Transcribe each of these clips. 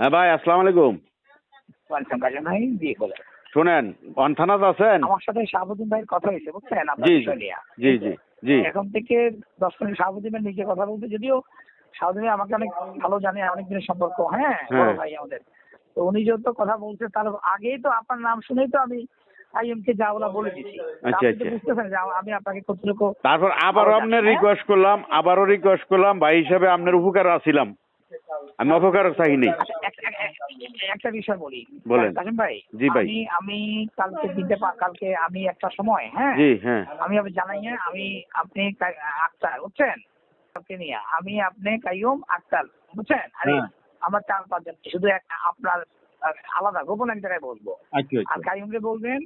হ্যাঁ ভাই আসসালামু আলাইকুম। ওয়েলকাম কাজে ভাই জি বলে শোনেন আছেন? আমার সাথে শাহাবুদ্দিন ভাইয়ের কথা হয়েছে বুঝছেন? জি জি। জি জি এখন থেকে দশ মিনিট শাহাবুদ্দিন ভাই নিজে কথা বলতে যদিও শাহাবুদ্দিন ভাই আমাকে অনেক ভালো জানে অনেক দিনের সম্পর্ক হ্যাঁ? বড় হ্যাঁ। ভাই আমাদের। তো উনি কথা বলছে তার আগেই তো আপনার নাম শুনেই তো আমি আইএমকে যা বলা বলে দিছি আচ্ছা, আচ্ছা। বুঝতেছেন যে আমি আপনাকে কতটুকু তারপর আবারও আপনার হ্যাঁ? রিকোয়েস্ট করলাম আবারও রিকোয়েস্ট করলাম ভাই হিসাবে আপনার উপকার আছিলাম আমি অপকার এক- একটা বিষয় বলি। বলেন। ভাই জি ভাই। আমি আমি কালকে পা- কালকে আমি একটা সময় হ্যাঁ? জি হ্যাঁ। আমি আপনি জানাই আমি আপনি আক্তার বুঝছেন? আপনি নিয়ে আমি আপনি কাইয়ুম আক্তার বুঝছেন? আরে হ্যাঁ। আমরা চার পাঁচজন শুধু এক আপনার আলাদা গোপন এক জায়গায় বলব। আচ্ছা আর কাইয়ুমকে বলবেন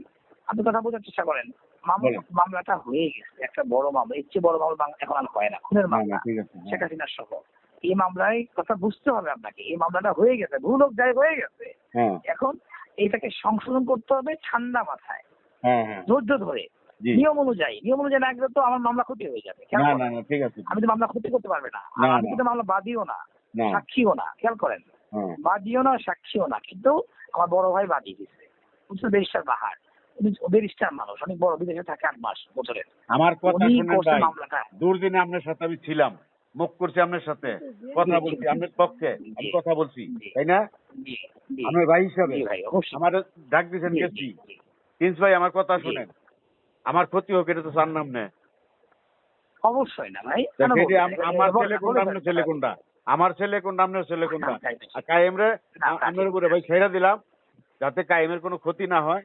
আপনি কথা বোঝার চেষ্টা করেন। মামলা মামলাটা হয়ে গেছে একটা বড় মামলা এর চেয়ে বড় মামলা এখন আর হয় না খুনের মামলা। ঠিক শেখ হাসিনার সহ। এই মামলায় কথা বুঝতে হবে আপনাকে। এই মামলাটা হয়ে গেছে ভুল হোক যাই হয়ে গেছে। হ্যাঁ। এখন এটাকে সংশোধন করতে হবে ঠান্ডা মাথায়। হ্যাঁ হ্যাঁ। ধৈর্য ধরে। নিয়ম অনুযায়ী নিয়ম অনুযায়ী না গেলে তো আমার মামলা ক্ষতি হয়ে যাবে খেয়াল করেন। না না ঠিক আমি তো মামলা ক্ষতি করতে পারবে না। আমি কিন্তু মামলা বাদীও না সাক্ষীও না খেয়াল করেন। বাদীও না সাক্ষীও না কিন্তু আমার বড় ভাই বাদী দিচ্ছে বুঝছ ব্যারিস্টার বাহার। মানুষ অনেক বড় বিদেশে থাকে আট মাস বছরের। আমার কথা মামলাটা। দুর্দিনে আপনার সাথে আমি ছিলাম। মুখ করছি আপনার সাথে। কথা বলছি আপনার পক্ষে আমি কথা বলছি তাই না? আমার ভাই হিসাবে আমার ডাক দিয়েছেন গেছি। প্রিন্স ভাই আমার কথা শুনেন। আমার ক্ষতি হোক এটা তো চার নাম অবশ্যই না ভাই আমার ছেলে কোনটা আপনার ছেলে কোনটা? আমার ছেলে কোনটা আপনার ছেলে কোনটা? আর কায়েম রে আপনার উপরে ভাই ছেড়ে দিলাম যাতে কায়েমের কোনো ক্ষতি না হয়।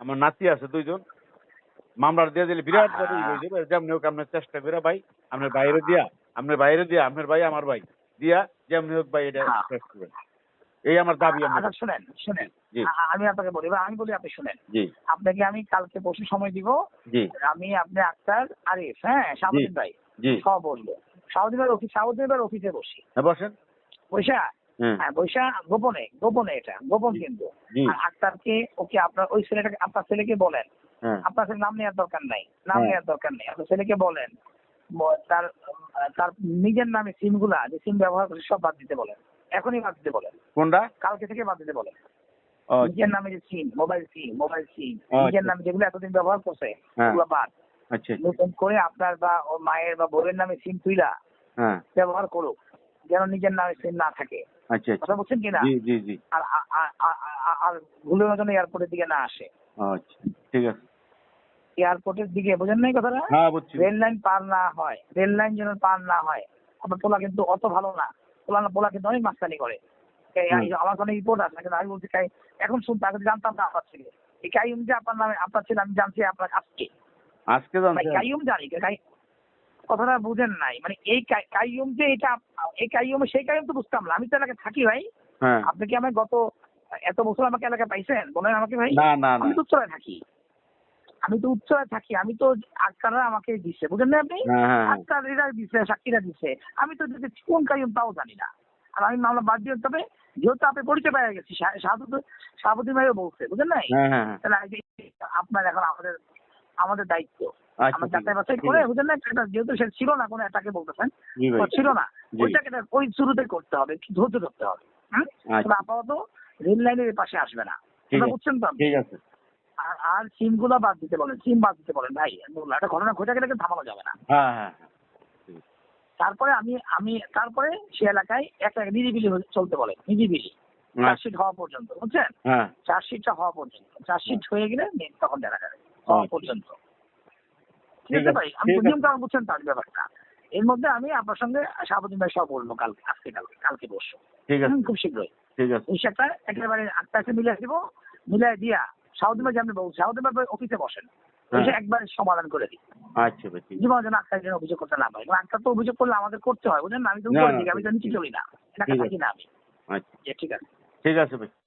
আমার নাতি আছে দুইজন। মামলার দিয়ে দিলে বিরাট বড় হয়ে যাবে যেমনি হোক আপনার চেষ্টা করে ভাই আপনার বাইরে দিয়া। আপনার বাইরে দিয়া আপনার ভাই আমার ভাই দিয়া যেমনি হোক ভাই এটা হ্যাঁ। শেষ করবেন। এই আমার দাবি আমার আচ্ছা শুনেন শুনেন। আমি আপনাকে বলি আমি বলি আপনি শুনেন। জি। আপনাকে আমি কালকে পরশু সময় দিব। জি। আমি আপনি আক্তার আরিফ হ্যাঁ শাহাবুদ্দিন ভাই। জি। সব বলব শাহাবুদ্দিন ভাই অফিস শাহাবুদ্দিন ভাই অফিসে বসি। হ্যাঁ বসেন। পয়সা হ্যাঁ। হ্যাঁ পয়সা গোপনে গোপনে এটা গোপন কিন্তু। আক্তারকে ওকে আপনার ওই ছেলেটাকে আপনার ছেলেকে বলেন। আপনার ছেলে নাম নেওয়ার দরকার নাই। নাম। নেওয়ার দরকার নেই। আপনার ছেলেকে বলেন। তার তার নিজের নামে সিমগুলা যে সিম ব্যবহার করছে সব বাদ দিতে বলেন। এখনই বাদ দিতে বলেন। কোনটা? কালকে থেকে বাদ দিতে বলেন। নিজের নামে যে সিম মোবাইল সিম মোবাইল সিম আচ্ছা। নিজের নামে যেগুলো এতদিন ব্যবহার করছে হ্যাঁ। ওগুলো বাদ। আচ্ছা। নতুন করে আপনার বা ওর মায়ের বা বোনের নামে সিম তুইলা হ্যাঁ। ব্যবহার করুক যেন নিজের নামে সিম না থাকে। আচ্ছা আচ্ছা। কথা বলছেন কিনা আর ভুলের জন্য এয়ারপোর্টের দিকে না আসে। আচ্ছা। ঠিক আছে। এয়ারপোর্টের দিকে বোঝেন নাই কথাটা? হ্যাঁ বুঝছি। রেল লাইন পার না হয় রেল লাইন যেন পার না হয়। আপনার পোলা কিন্তু অত ভালো না। পোলা না পোলা কিন্তু অনেক মাস্তানি করে। আমার কোনো রিপোর্ট আছে কিন্তু আমি বলছি কাই এখন শুনতে আগে জানতাম না আপনার ছেলে। এই কাইম যে আপনার নামে আপনার ছেলে আমি জানছি আপনার আজকে। আজকে কাইম জানি কথাটা বুঝেন নাই। মানে এই কাই- কাইয়ুম যে এটা এই কাইয়ুম সেই কাইয়ুম তো বুঝতাম না। আমি তো এলাকায় থাকি ভাই। হ্যাঁ। আপনি কি আমার গত এত বছর আমাকে এলাকায় পাইছেন? বলেন আমাকে ভাই? না না না। আমি তো থাকি। আমি তো উত্তরায় থাকি আমি তো আজকালরা আমাকে দিচ্ছে বুঝেন না আপনি? হ্যাঁ হ্যাঁ। আজকাল এরা দিচ্ছে সাক্ষীরা দিচ্ছে আমি তো কোন কাইম তাও জানি না। আর আমি মামলা বাদ দিয়ে তবে যেহেতু আপনি পরিচয় পেয়ে গেছি সাহাবুদ্দিন ভাইও বলছে বুঝলেন নাই? হ্যাঁ তাহলে আপনার এখন আমাদের আমাদের দায়িত্ব। আচ্ছা আমরা যাচাই বাছাই করে আছে। বুঝলেন না যেহেতু সে ছিল না কোনো এটাকে বলতেছেন ছিল না। ওইটাকে ওই শুরুতে করতে হবে একটু ধৈর্য ধরতে হবে হুম? আচ্ছা। আপাতত রেল লাইনের পাশে আসবে না। বুঝছেন তো ঠিক আছে। আর সিমগুলো বাদ দিতে বলেন সিম বাদ দিতে বলেন ভাই একটা ঘটনা ঘটে গেলে থামানো যাবে না। হ্যাঁ হ্যাঁ হ্যাঁ। তারপরে আমি আমি তারপরে সে এলাকায় একটা নিরিবিলি চলতে বলে নিরিবিলি। আচ্ছা, চার্জশিট হওয়া পর্যন্ত বুঝছেন? চার্জশিটটা হওয়া পর্যন্ত চার্জশিট হয়ে গেলে তখন দেখা যাবে হওয়া আচ্ছা। পর্যন্ত। ঠিক আছে আছে, ভাই আমি ঠিক তো আছে। নিয়ম কারণ বুঝছেন তার ব্যাপারটা। এর মধ্যে আমি আপনার সঙ্গে সাবুদ্দিন ভাই সব বলব কালকে আজকে কালকে কালকে বসবো ঠিক আছে। খুব শীঘ্রই। ঠিক আছে। একটা একেবারে আটটাকে মিলিয়ে দিব মিলিয়ে দিয়া সাউদ্দিন ভাই যেমন সাউদিমা সাউদ্দিন ভাই অফিসে বসেন। হ্যাঁ। এসে একবার সমাধান করে দিই আচ্ছা। জীবন যেন আটটার যেন অভিযোগ করতে না পারে। আটটা তো অভিযোগ করলে আমাদের করতে হয় বুঝলেন? আমি তো আমি তো নিচে চলি না। এটা থাকি না আমি। আচ্ছা ঠিক আছে। ঠিক আছে ভাই।